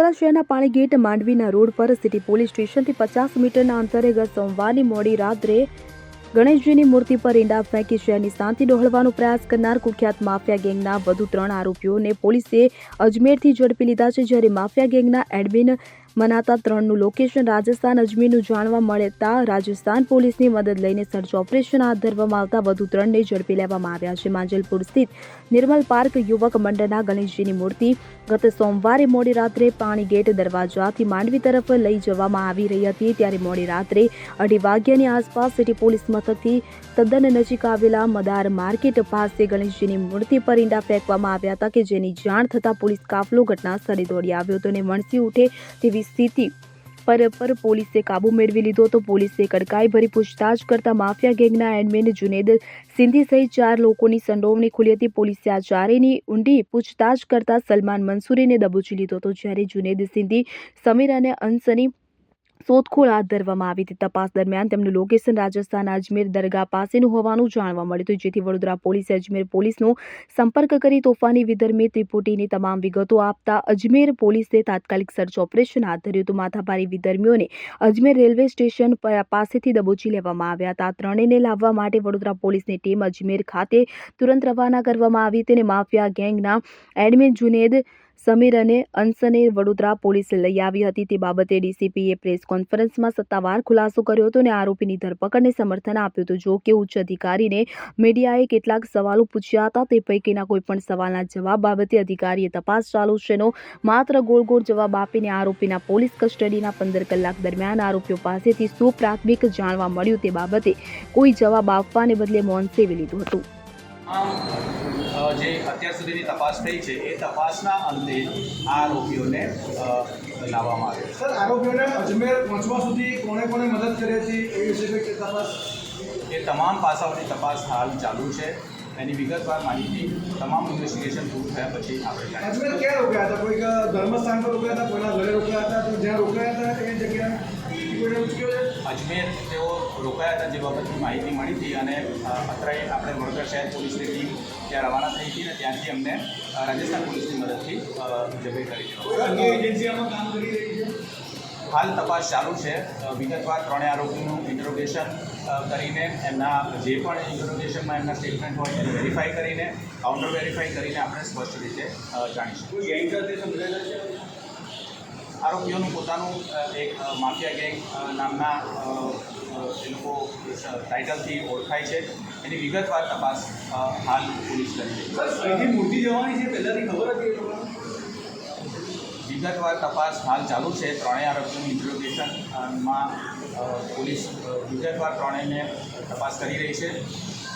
વડોદરા શહેરના પાણીગેટ માંડવીના રોડ પર સિટી પોલીસ સ્ટેશનથી પચાસ મીટરના અંતરે ગત સોમવારની મોડી રાત્રે ગણેશજીની મૂર્તિ પર ઈંડા ફેંકી શહેરની શાંતિ ડહોળવાનો પ્રયાસ કરનાર કુખ્યાત માફિયા ગેંગના વધુ ત્રણ આરોપીઓને પોલીસે અજમેરથી ઝડપી લીધા છે જ્યારે માફિયા ગેંગના એડમિન મનાતા ત્રણનું લોકેશન રાજસ્થાન અજમેરનું જાણવા મળતા રાજસ્થાન પોલીસની મદદ લઈને સર્ચ ઓપરેશન હાથ ધરવામાં આવતા વધુ ત્રણને ઝડપી લેવામાં આવ્યા છે. માંજલપુર સ્થિત નિર્મલ પાર્ક યુવક મંડળના ગણેશજીની મૂર્તિ ગત સોમવારે મોડી રાત્રે પાણીગેટ દરવાજાથી માંડવી તરફ લઈ જવામાં આવી રહી હતી. ત્યારે મોડી રાત્રે અઢી વાગ્યાની આસપાસ સિટી પોલીસ મથકથી તદ્દન નજીક આવેલા મદાર માર્કેટ પાસે ગણેશજીની મૂર્તિ પર ઈંડા ફેંકવામાં આવ્યા હતા કે જેની જાણ થતાં પોલીસ કાફલો ઘટના સ્થળે દોડી આવ્યો હતો અને વણસી ઉઠે તેવી સ્થિતિ. પર પર પોલીસે કાબુ મેળવી લીધો તો પોલીસે કડકાઈ ભરી પૂછતાછ કરતા માફિયા ગેંગના એડમિન જુનેદ સિંધી સહિત ચાર લોકોની સંડોવણી ખુલી હતી. પોલીસે આ ચારેની ઊંડી પૂછતાછ કરતા સલમાન મંસૂરીને દબોચી લીધો હતો. જ્યારે જુનેદ સિંધી સમીર અને અંસની શોધખોળ હાથ ધરવામાં આવી હતી. તપાસ દરમિયાન તેમનું લોકેશન રાજસ્થાન અજમેર દરગાહ પાસેનું હોવાનું જાણવા મળ્યું હતું. જેથી વડોદરા પોલીસે અજમેર પોલીસનો સંપર્ક કરી તોફાની વિધર્મી ત્રિપુટીની તમામ વિગતો આપતા અજમેર પોલીસે તાત્કાલિક સર્ચ ઓપરેશન હાથ ધર્યું હતું. માથાભારી વિધર્મીઓને અજમેર રેલવે સ્ટેશન પાસેથી દબોચી લેવામાં આવ્યા હતા. ત્રણેયને લાવવા માટે વડોદરા પોલીસની ટીમ અજમેર ખાતે તુરંત રવાના કરવામાં આવી તેને માફિયા ગેંગના એડમિન જુનેદ સમીર અને અંશને વડોદરા પોલીસે લઈ આવી હતી. તે બાબતે ડીસીપીએ પ્રેસ કોન્ફરન્સમાં સત્તાવાર ખુલાસો કર્યો હતો અને આરોપીની ધરપકડને સમર્થન આપ્યું હતું. જો કે ઉચ્ચ અધિકારીને મીડિયાએ કેટલાક સવાલો પૂછ્યા હતા, તે પૈકીના કોઈપણ સવાલના જવાબ બાબતે અધિકારીએ તપાસ ચાલુ છેનો માત્ર ગોળ ગોળ જવાબ આપીને આરોપીના પોલીસ કસ્ટડીના પંદર કલાક દરમિયાન આરોપીઓ પાસેથી શું પ્રાથમિક જાણવા મળ્યું તે બાબતે કોઈ જવાબ આપવાને બદલે મૌન સેવી લીધું હતું જે અત્યાર સુધીની તપાસ થઈ છે એ તપાસના અંતે આ આરોપીઓને લાવવામાં આવે સર આરોપીઓને અજમેર પહોંચવા સુધી કોણે કોણે મદદ કરી હતી એ વિશે તપાસ? એ તમામ પાસાઓની તપાસ હાલ ચાલુ છે. એની વિગતવાર માહિતી તમામ ઇન્વેસ્ટિગેશન પૂરું થયા પછી આપણે અજમેર ક્યાં રોક્યા હતા? કોઈક ધર્મસ્થાન પર રોક્યા હતા? કોઈના ઘરે રોક્યા હતા? તો જ્યાં રોકાયા હતા એ જગ્યા અજમેર તેઓ રોકાયા હતા જે બાબતની માહિતી મળી હતી અને અત્રે આપણે વડોદરા શહેર પોલીસની ટીમ ત્યાં રવાના થઈ હતી ને ત્યાંથી અમને રાજસ્થાન પોલીસની મદદથી અ, કરી છે. હાલ તપાસ ચાલુ છે. વિગતવાર ત્રણેય આરોપીનું ઇન્ટ્રોગેશન કરીને એમના જે પણ ઇન્ટ્રોગેશનમાં એમના સ્ટેટમેન્ટ હોય એને વેરીફાઈ કરીને કાઉન્ટર વેરીફાઈ કરીને આપણે સ્પષ્ટ રીતે જાણીશું કોઈ ગેંગ સાથે સંકળાયેલા છે આરોપીઓનું પોતાનું એક માફિયા ગેંગ નામના એ લોકો ટાઇટલથી ઓળખાય છે. એની વિગતવાર તપાસ હાલ પોલીસ કરી છે. મૂર્તિ જવાની છે પહેલાંથી ખબર હતી વિગતવાર તપાસ હાલ ચાલુ છે. ત્રણેય આરોપીઓનું ઇન્ટ્રોગેશનમાં પોલીસ વિગતવાર ત્રણેયને તપાસ કરી રહી છે.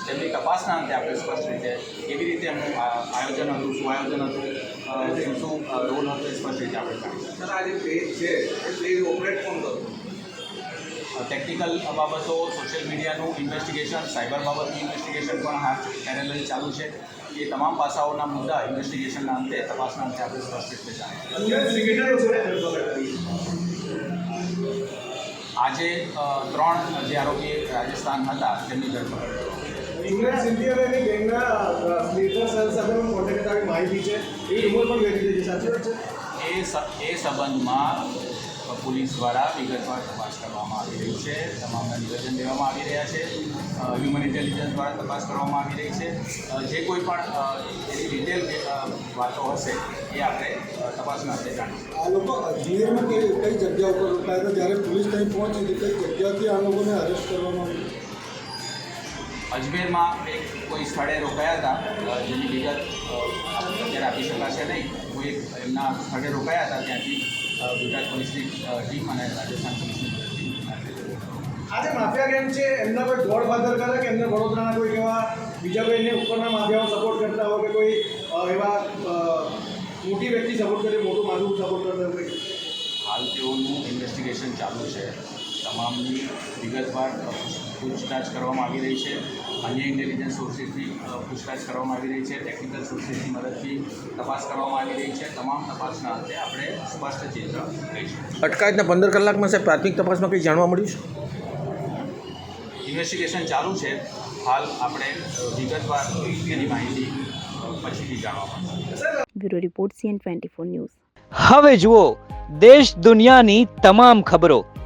તેમની તપાસના અંતે આપણે સ્પષ્ટ રીતે કેવી રીતે એમનું આયોજન હતું શું આયોજન હતું શું શું રોલ હતો એ સ્પષ્ટ રીતે આપણે સર આ જે પેજ છે એ પેજ ઓપરેટ કોણ કરતું ટેકનિકલ બાબતો સોશિયલ મીડિયાનું ઇન્વેસ્ટિગેશન સાયબર બાબતનું ઇન્વેસ્ટિગેશન પણ હાથ પેરેલલ ચાલુ છે. એ તમામ પાસાઓના મુદ્દા ઇન્વેસ્ટિગેશનના અંતે તપાસના અંતે આપણે સ્પષ્ટ રીતે આજે ત્રણ જે આરોપી રાજસ્થાન હતા તેમની ધરપકડ. અને ગેંગના સ્લીપર સેલ સાથે માહિતી છે? એ રૂમર પણ વેચી દીધી સાચી વાત છે? એ એ સંબંધમાં પોલીસ દ્વારા વિગતવાર તપાસ કરવામાં આવી રહી છે. તમામના નિવેદન લેવામાં આવી રહ્યા છે. હ્યુમન ઇન્ટેલિજન્સ દ્વારા તપાસ કરવામાં આવી રહી છે. જે કોઈ પણ એની ડિટેલ વાતો હશે એ આપણે તપાસના અંતે જાણીશું. આ લોકો અજમેરમાં કઈ જગ્યા ઉપર રોકાયા હતા? જ્યારે પોલીસ ત્યાં પહોંચી હતી કઈ જગ્યાથી આ લોકોને અરેસ્ટ કરવામાં આવ્યું? અજમેરમાં એક કોઈ સ્થળે રોકાયા હતા જેની વિગત અત્યારે આપી શકાશે નહીં. કોઈ એમના સ્થળે રોકાયા હતા ત્યાંથી ગુજરાત પોલીસની ટીમ અને રાજસ્થાન પોલીસની ટીમ આ માફિયા ગેંગ છે એમના કોઈ ગોડ ફાધર કરે કે એમને વડોદરાના કોઈ એવા બીજા કોઈ એને ઉપરના માફિયાઓ સપોર્ટ કરતા હોય કે કોઈ એવા મોટી વ્યક્તિ સપોર્ટ કરે મોટું માથું સપોર્ટ કરતા હોય? હાલ તેઓનું ઇન્વેસ્ટિગેશન ચાલુ છે. તમામની વિગતવાર પૂછતાછ કરવામાં આવી રહી છે. અન્ય ઇન્ટેલિજન્સ સોર્સિસથી પૂછતાછ કરવામાં આવી રહી છે. ટેકનિકલ સોર્સિસની મદદથી તપાસ કરવામાં આવી રહી છે. તમામ તપાસના અંતે આપણે સ્પષ્ટ ચિત્ર લઈશું. અટકાયતના પંદર કલાકમાં સાહેબ પ્રાથમિક તપાસમાં કંઈ જાણવા મળ્યું છે? ઇન્વેસ્ટિગેશન ચાલુ છે. હાલ આપણે વિગતવાર એની માહિતી પછીથી જાણવા મળશે. Bureau report CN twenty four news. હવે જુઓ દેશ દુનિયાની તમામ ખબરો.